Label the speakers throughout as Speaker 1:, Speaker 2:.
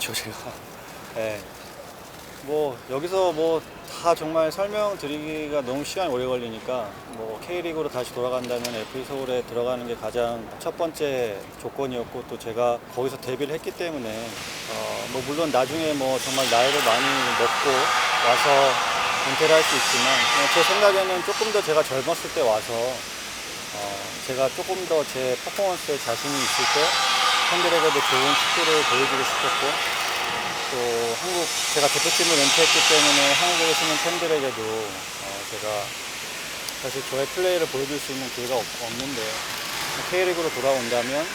Speaker 1: 많죠 제가. 예. 뭐 여기서 뭐 다 정말 설명드리기가 너무 시간이 오래 걸리니까 뭐 K리그로 다시 돌아간다면 FA 서울에 들어가는 게 가장 첫 번째 조건이었고 또 제가 거기서 데뷔를 했기 때문에 어 뭐 물론 나중에 뭐 정말 나이를 많이 먹고 와서 은퇴를 할 수 있지만 제 생각에는 조금 더 제가 젊었을 때 와서 어 제가 조금 더 제 퍼포먼스에 자신이 있을 때 팬들에게도 좋은 축구를 보여주고 싶었고 또 한국 제가 대표팀을 은퇴했기 때문에 한국에 계시는 팬들에게도 어, 제가 사실 저의 플레이를 보여줄 수 있는 기회가 없, 없는데 K리그로 돌아온다면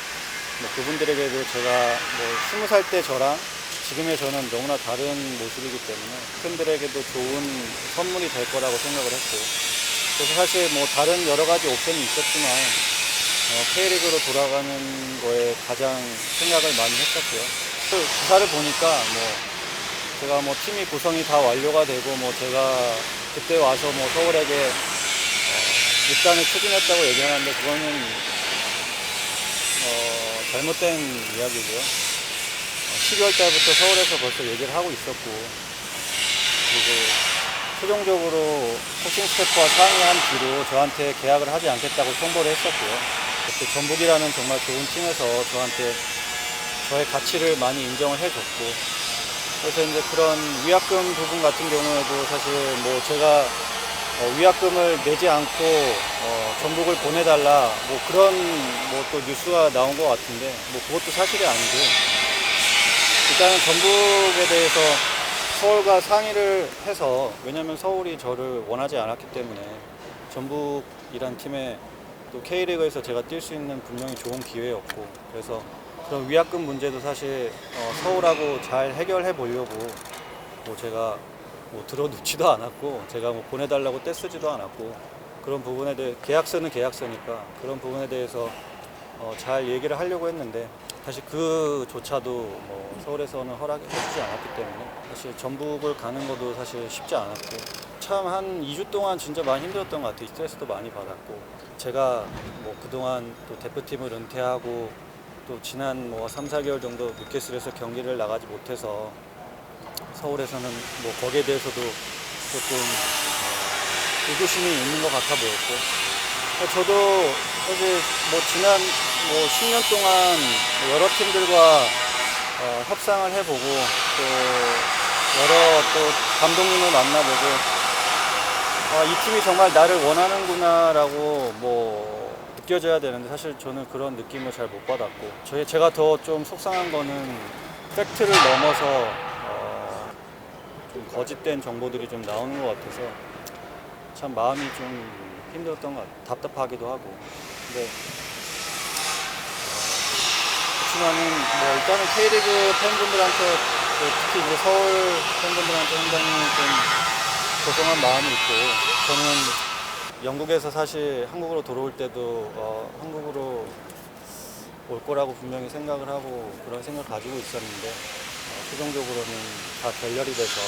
Speaker 1: 뭐 그분들에게도 제가 뭐 스무 살때 저랑 지금의 저는 너무나 다른 모습이기 때문에 팬들에게도 좋은 선물이 될 거라고 생각을 했고 그래서 사실 뭐 다른 여러 가지 옵션이 있었지만 어, K리그로 돌아가는 거에 가장 생각을 많이 했었고요. 그 기사를 보니까 뭐 제가 뭐 팀이 구성이 다 완료가 되고 뭐 제가 그때 와서 뭐 서울에게 어, 입단을 추진했다고 얘기하는데 그거는 어, 잘못된 이야기고요. 어, 12월 달부터 서울에서 벌써 얘기를 하고 있었고 그리고 최종적으로 코칭 스태프와 상의한 뒤로 저한테 계약을 하지 않겠다고 통보를 했었고요. 그때 전북이라는 정말 좋은 팀에서 저한테 저의 가치를 많이 인정을 해줬고 그래서 이제 그런 위약금 부분 같은 경우에도 사실 뭐 제가 어, 위약금을 내지 않고 어, 전북을 보내달라 뭐 그런 뭐 또 뉴스가 나온 것 같은데 뭐 그것도 사실이 아니고 일단은 전북에 대해서 서울과 상의를 해서 왜냐면 서울이 저를 원하지 않았기 때문에 전북이란 팀에 또 K리그에서 제가 뛸 수 있는 분명히 좋은 기회였고 그래서 그런 위약금 문제도 사실 어, 서울하고 잘 해결해 보려고 뭐 제가 뭐 들어놓지도 않았고 제가 뭐 보내달라고 떼쓰지도 않았고 그런 부분에 대해 계약서는 계약서니까 그런 부분에 대해서 어, 잘 얘기를 하려고 했는데 사실 그조차도 뭐 서울에서는 허락해주지 않았기 때문에 사실 전북을 가는 것도 사실 쉽지 않았고 참 한 2주 동안 진짜 많이 힘들었던 것 같아요. 스트레스도 많이 받았고 제가 뭐 그동안 또 대표팀을 은퇴하고 또 지난 뭐 3, 4개월 정도 뉴캐슬에서 경기를 나가지 못해서 서울에서는 뭐 거기에 대해서도 조금 어, 의구심이 있는 것 같아 보였고. 어, 저도 사실 뭐 지난 뭐 10년 동안 여러 팀들과 어, 협상을 해보고 또 여러 또 감독님을 만나보고 아, 이 팀이 정말 나를 원하는구나라고 뭐 느껴져야 되는데 사실 저는 그런 느낌을 잘 못 받았고 저희 제가 더 좀 속상한 거는 팩트를 넘어서 어, 좀 거짓된 정보들이 좀 나오는 것 같아서 참 마음이 좀 힘들었던 것 같아요. 답답하기도 하고. 근데 어, 그렇지만은 뭐 일단은 K리그 팬분들한테 그 특히 이제 서울 팬분들한테 상당히 좀 고생한 마음이 있고 저는 영국에서 사실 한국으로 돌아올 때도 어, 한국으로 올 거라고 분명히 생각을 하고 그런 생각을 가지고 있었는데 어, 최종적으로는 다 결렬이 돼서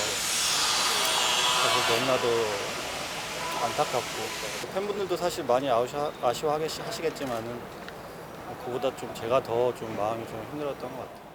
Speaker 1: 사실 너무나도 안타깝고 팬분들도 사실 많이 아쉬워, 아쉬워하시겠지만은 그보다 좀 제가 더 좀 마음이 좀 힘들었던 것 같아요.